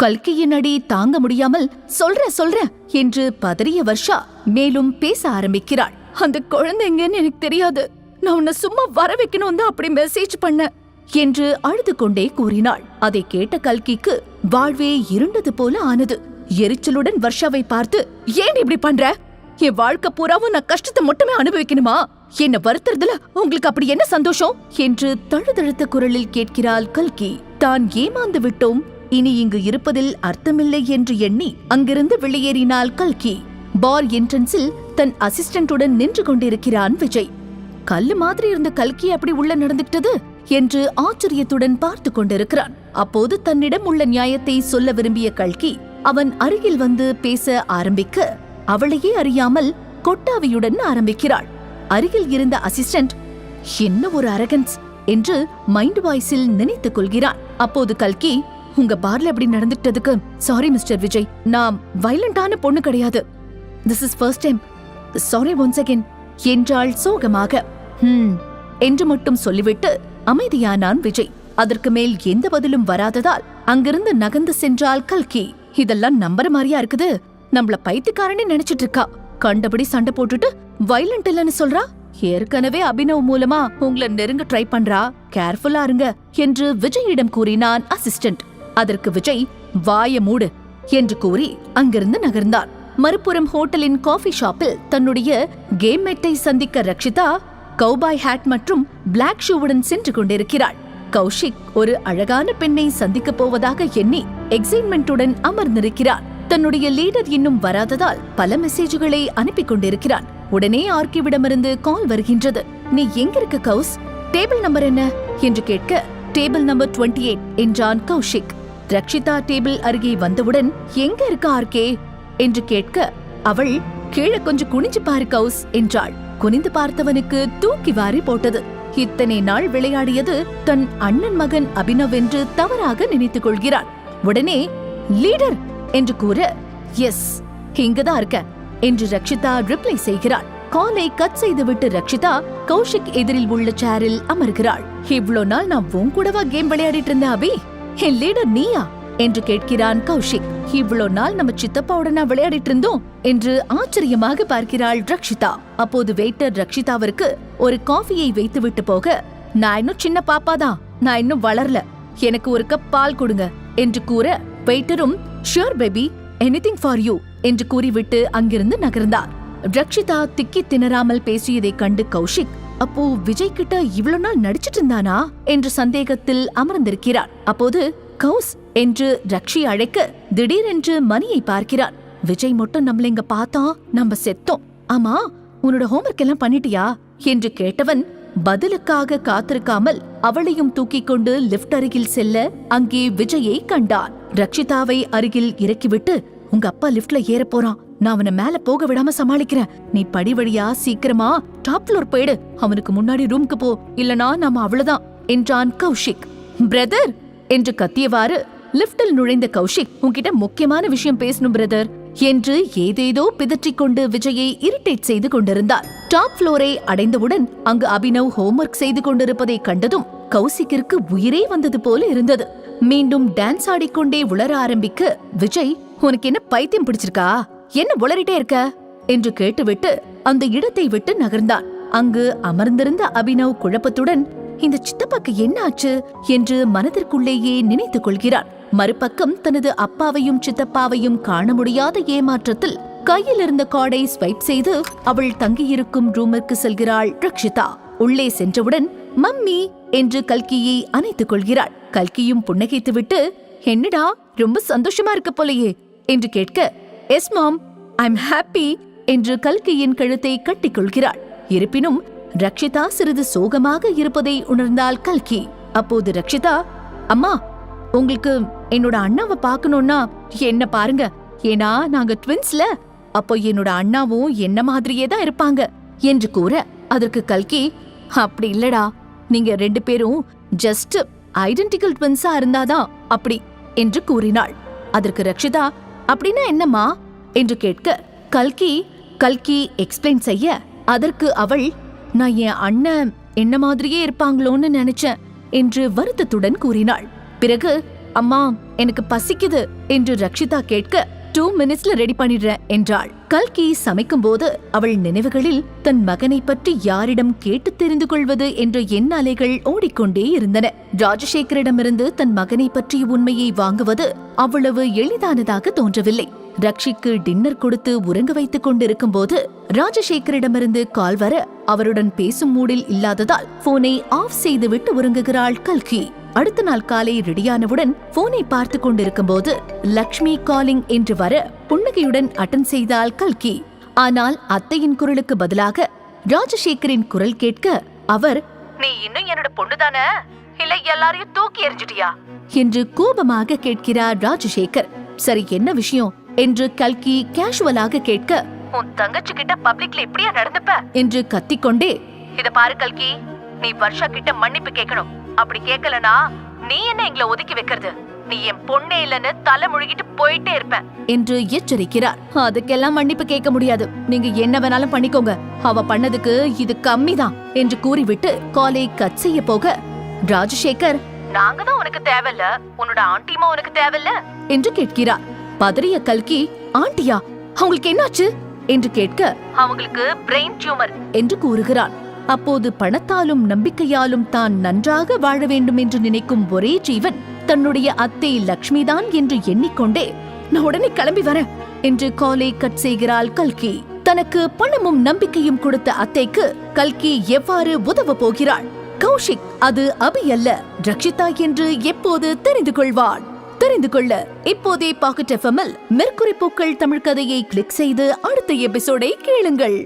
கல்கியின் அடி தாங்க முடியாமல் சொல்ற சொல்ற என்று பதறிய வர்ஷா மேலும் பேச ஆரம்பிக்கிறாள். அந்த குழந்தைங்கன்னு எனக்கு தெரியாது. நான் உன்னை சும்மா வர வைக்கணும் தான் அப்படி மெசேஜ் பண்ண என்று அழுது கொண்டே கூறினாள். அதை கேட்ட கல்கிக்கு வாழ்வே இருண்டது போல ஆனது. எரிச்சலுடன் வர்ஷாவை பார்த்து ஏன் இப்படி பண்ற? என் வாழ்க்கை பூராவும் நான் கஷ்டத்தை மட்டுமே அனுபவிக்கணுமா? என்ன வருத்துறதுல உங்களுக்கு அப்படி என்ன சந்தோஷம்? என்று தழுதழுத்த குரலில் கேட்கிறாள் கல்கி. தான் ஏமாந்து விட்டோம் இனி இங்கு இருப்பதில் அர்த்தமில்லை என்று எண்ணி அங்கிருந்து வெளியேறினாள் கல்கி. பார் என்ட்ரன்ஸில் தன் அசிஸ்டன்ட்டுடன் நின்று கொண்டிருக்கிறான் விஜய். கல்லு மாதிரி இருந்த கல்கி அப்படி உள்ள நடந்துக்கிட்டது என்று ஆச்சரியத்துடன் பார்த்து கொண்டிருக்கிறான். அப்போது தன்னிடம் உள்ள நியாயத்தை சொல்ல விரும்பிய கல்கி அவன் அருகில் வந்து பேச ஆரம்பிக்க அவளையே அறியாமல் கொட்டாவியுடன் ஆரம்பிக்கிறாள். அருகில் இருந்த அசிஸ்டன்ட் என்ன ஒரு அரகன்ஸ்? என்று மைண்ட் வாய்ஸில் நினைத்துக் கொள்கிறான். அப்போது கல்கி உங்க பார்ல அப்படி நடந்துட்டதுக்கு சாரி மிஸ்டர் விஜய் நான் வைலண்டான பொண்ணு கிடையாது. This is first time sorry once again என்றாள் சோகமாக. ஹம் என்று மட்டும் சொல்லிவிட்டு அமைதியானான் விஜய். அதற்கு மேல் எந்த பதிலும் வராததால் அங்கிருந்து நகர்ந்து சென்றால் கல்கி. இதெல்லாம் நம்புற மாதிரியா இருக்குது? நம்மள பைத்தியக்காரனே நினைச்சிட்டு இருக்கா. கண்டபடி சண்டை போட்டுட்டு வைலண்ட் இல்லைன்னு சொல்றா? ஏற்கனவே அபினவ் மூலமா உங்களை நெருங்க ட்ரை பண்றா. கேர்ஃபுல்லா இருங்க என்று விஜயிடம் கூறினான் அசிஸ்டன்ட் அதற்கு விஜய் வாய மூடு என்று கூறி அங்கிருந்து நகர்ந்தான் மறுபுறம் ஹோட்டலின் காஃபி ஷாப்பில் தன்னுடைய கேம் மேட்டை சந்திக்க ரக்ஷிதா கௌபாய் ஹேட் மற்றும் பிளாக் ஷூவுடன் சென்று கொண்டிருக்கிறாள். கௌஷிக் ஒரு அழகான பெண்ணை சந்திக்கப் போவதாக எண்ணி எக்ஸைட்மெண்ட்டுடன் அமர்ந்திருக்கிறார். தன்னுடைய லீடர் இன்னும் வராததால் பல மெசேஜ்களை அனுப்பி கொண்டிருக்கிறான். உடனே ஆர்கிவிடமிருந்து கால் வருகின்றது. நீ எங்க இருக்க கௌஸ்? டேபிள் நம்பர் என்ன? என்று கேட்க டேபிள் நம்பர் 28 எயிட் என்றான் கௌஷிக். ரக்ஷிதா டேபிள் அருகே வந்தவுடன் எங்க இருக்க ஆர்கே? என்று கேட்க அவள் கீழே கொஞ்சம் குனிஞ்சு பாரு கௌஸ் என்றாள். குனிந்து பார்த்தவனுக்கு தூக்கி வாரி போட்டது. இத்தனை நாள் விளையாடியது தன் அண்ணன் மகன் அபினவ் என்று தவறாக நினைத்துக் கொள்கிறான் உடனே லீடர்! என்று கூற எஸ் இங்கதான் இருக்க என்று ரக்ஷிதா ரிப்ளை செய்கிறாள். காலை கட் செய்துவிட்டு ரக்ஷிதா கௌஷிக் எதிரில் உள்ள சேரில் அமர்கிறாள். இவ்ளோ நாள் நான் உன் கூடவா கேம் விளையாடிட்டு இருந்தேன் அபி. என் லீடர் நீயா என்று கேட்கிறான் கௌஷிக். இவ்ளோ நாள் நம்ம சித்தப்பாவுடனா விளையாடிட்டு இருந்தோம் என்று ஆச்சரியமாக பார்க்கிறாள் ரக்ஷிதா. அப்போது வெயிட்டர் ரக்ஷிதாவிற்கு ஒரு காஃபியை வைத்துவிட்டு போக நான் இன்னும் சின்ன பாப்பாதான் நான் இன்னும் வளரல. எனக்கு ஒரு கப் பால் கொடுங்க என்று கூற வெயிட்டரும் sure baby anything for you என்று கூறிவிட்டு அங்கிருந்து நகர்ந்தார். ரக்ஷிதா திக்கி திணறாமல் பேசியதைக் கண்டு கௌஷிக் அப்போ விஜய் கிட்ட இவ்வளவு நாள் நடிச்சிட்டு இருந்தானா என்ற சந்தேகத்தில் அமர்ந்திருக்கிறார். அப்போது கௌஸ் என்று ரக்ஷி அழைக்க திடீரென்று மணியை பார்க்கிறார். விஜய் மட்டும் நம்மள இங்க பார்த்தா நம்ம செத்தோம். ஆமா உன்னோட ஹோம்ஒர்க் எல்லாம் பண்ணிட்டியா? என்று கேட்டவன் பதிலுக்காக காத்திருக்காமல் அவளையும் தூக்கிக் கொண்டு லிஃப்ட் அருகில் செல்ல அங்கே விஜயை கண்டான். ரக்ஷிதாவை அருகில் இறக்கிவிட்டு உங்க அப்பா லிஃப்ட்ல ஏற போறான். நான் அவனை மேல போக விடாம சமாளிக்கிறேன். நீ படி வழியா சீக்கிரமா டாப் ஃப்ளோர் போயிடு. அவனுக்கு முன்னாடி ரூம்க்கு போ. இல்லனா நாம அவ்வளவுதான் என்றான் கௌஷிக். பிரதர் என்று கத்தியவாறு லிஃப்டில் நுழைந்த கௌஷிக் உன்கிட்ட முக்கியமான விஷயம் பேசணும் பிரதர் என்று ஏதேதோ பிதற்றிக் கொண்டு விஜயை இரிட்டேட் செய்து கொண்டிருந்தார். டாப் ஃப்ளோரை அடைந்தவுடன் அங்கு அபினவ் ஹோம்ஒர்க் செய்து கொண்டிருப்பதை கண்டதும் கௌசிக்கிற்கு உயிரே வந்தது போல இருந்தது. மீண்டும் டான்ஸ் ஆடிக்கொண்டே உளர ஆரம்பிக்க விஜய் உனக்கு என்ன பைத்தியம் பிடிச்சிருக்கா? என்ன உளறிட்டே இருக்க? என்று கேட்டுவிட்டு அந்த இடத்தை விட்டு நகர்ந்தான். அங்கு அமர்ந்திருந்த அபினவ் குழப்பத்துடன் இந்த சித்தப்பாக்கு என்ன ஆச்சு? என்று மனதிற்குள்ளேயே நினைத்துக் கொள்கிறான். மறுபக்கம் தனது அப்பாவையும் சித்தப்பாவையும் காண முடியாத ஏமாற்றத்தில் கையில் இருந்த கார்டை ஸ்வைப் செய்து அவள் தங்கியிருக்கும் ரூமிற்கு செல்கிறாள் ரக்ஷிதா. உள்ளே சென்றவுடன் மம்மி! என்று கல்கியை அணைத்துக் கொள்கிறாள். கல்கியும் புன்னகைத்துவிட்டு என்னடா ரொம்ப சந்தோஷமா இருக்க போலையே? என்று கேட்க எஸ் மாம். ஐம் ஹாப்பி என்று கல்கியின் கழுத்தை கட்டிக்கொள்கிறாள். இருப்பினும் ரக்ஷிதா சிறிது சோகமாக இருப்பதை உணர்ந்தால் கல்கி. அப்போது ரக்ஷிதா அம்மா உங்களுக்கு என்னோட அண்ணாவை பார்க்கணும்னா என்ன பாருங்க. ஏன்னா நாங்க ட்வின்ஸ்ல அப்போ என்னோட அண்ணாவும் என்ன மாதிரியே தான் இருப்பாங்க என்று கூற அதற்கு கல்கி அப்படி இல்லடா. நீங்க ரெண்டு பேரும் ஜஸ்ட் ஐடென்டிக்கல் ட்வின்ஸா இருந்தாதான் அப்படி என்று கூறினாள். அதற்கு ரக்ஷிதா அப்படின்னா என்னம்மா? என்று கேட்க கல்கி கல்கி எக்ஸ்பிளைன் செய்ய. அதற்கு அவள் நான் என் அண்ணன் என்ன மாதிரியே இருப்பாங்களோன்னு நினைச்சேன் என்று வருத்தத்துடன் கூறினாள். பிறகு அம்மா எனக்கு பசிக்குது என்று ரக்ஷிதா கேட்க டூ மினிட்ஸ்ல ரெடி பண்ணிடுறேன் என்றாள். கல்கி சமைக்கும்போது அவள் நினைவுகளில் தன் மகனை பற்றி யாரிடம் கேட்டு தெரிந்து கொள்வது? என்ற எண்ண அலைகள் ஓடிக்கொண்டே இருந்தன. ராஜசேகரிடமிருந்து தன் மகனை பற்றிய உண்மையை வாங்குவது அவ்வளவு எளிதானதாக தோன்றவில்லை. ரக்ஷிக்கு டின்னர் கொடுத்து உறங்க வைத்துக் கொண்டிருக்கும் போது ராஜசேகரிடமிருந்து கால் வர அவருடன் பேசும் மூடில் இல்லாததால் போனை ஆஃப் செய்துவிட்டு உறங்குகிறாள் கல்கி. அடுத்த நாள் காலை ரெடியானவுடன் போனை பார்த்து கொண்டிருக்கும் போது லக்ஷ்மி காலிங் என்று வர புன்னகையுடன் அட்டன் செய்தாள் கல்கி. ஆனால் அத்தையின் குரலுக்கு பதிலாக ராஜசேகரின் குரல் கேட்க அவர் நீ இன்னும் என்னோட பொண்ணுதானே இல்ல எல்லாரையும் தூக்கி எறிஞ்சிட்டியா? என்று கோபமாக கேட்கிறார் ராஜசேகர். சரி என்ன விஷயம்? என்று கல்கி கேஷுவலாக கேட்க உன் தங்கச்சி கிட்ட பப்ளிக்ல இப்படியா நடந்துப்ப? என்று கத்திக்கொண்டே இத பாரு கல்கி நீ வர்ஷா கிட்ட மன்னிப்பு கேட்கணும் அப்படி கேட்கலனா நீ என்ன எங்களை ஒதுக்கி வைக்கிறது? நீ என் பொண்ணே இல்லன்னு தலை முழுகிட்டு போயிட்டே இருப்ப. என்று எச்சரிக்கிறார். அதுக்கெல்லாம் மன்னிப்பு கேட்க முடியாது. நீங்க என்ன வேணாலும் பண்ணிக்கோங்க. அவ பண்ணதுக்கு இது கம்மிதான். என்று கூறிவிட்டு காலை கட் செய்ய போக ராஜசேகர். நாங்க தான் உனக்கு தேவையில்ல. உன்னோட ஆண்டிமா உனக்கு தேவையில்ல. என்று கேட்கிறார். பதறிய கல்கி ஆண்டியா அவங்களுக்கு என்னாச்சு? என்று கேட்க அவங்களுக்கு பிரெயின் டியூமர் என்று கூறுகிறான். அப்போது பணத்தாலும் நம்பிக்கையாலும் தான் நன்றாக வாழ வேண்டும் என்று நினைக்கும் ஒரே ஜீவன் தன்னுடைய அத்தை லக்ஷ்மிதான் என்று எண்ணிக்கொண்டே நான் உடனே கிளம்பி வரேன் என்று காலை கட் செய்கிறாள் கல்கி. தனக்கு பணமும் நம்பிக்கையும் கொடுத்த அத்தைக்கு கல்கி எவ்வாறு உதவ போகிறாள்? கௌஷிக் அது அபி அல்ல ரக்ஷிதா என்று எப்போது தெரிந்து கொள்வாள். தெரிந்து கொள்ள இப்போதே பாக்கெட் எஃப்எம்எல் மெர்குறி பூக்கள் தமிழ் கதையை கிளிக் செய்து அடுத்த எபிசோடை கேளுங்கள்.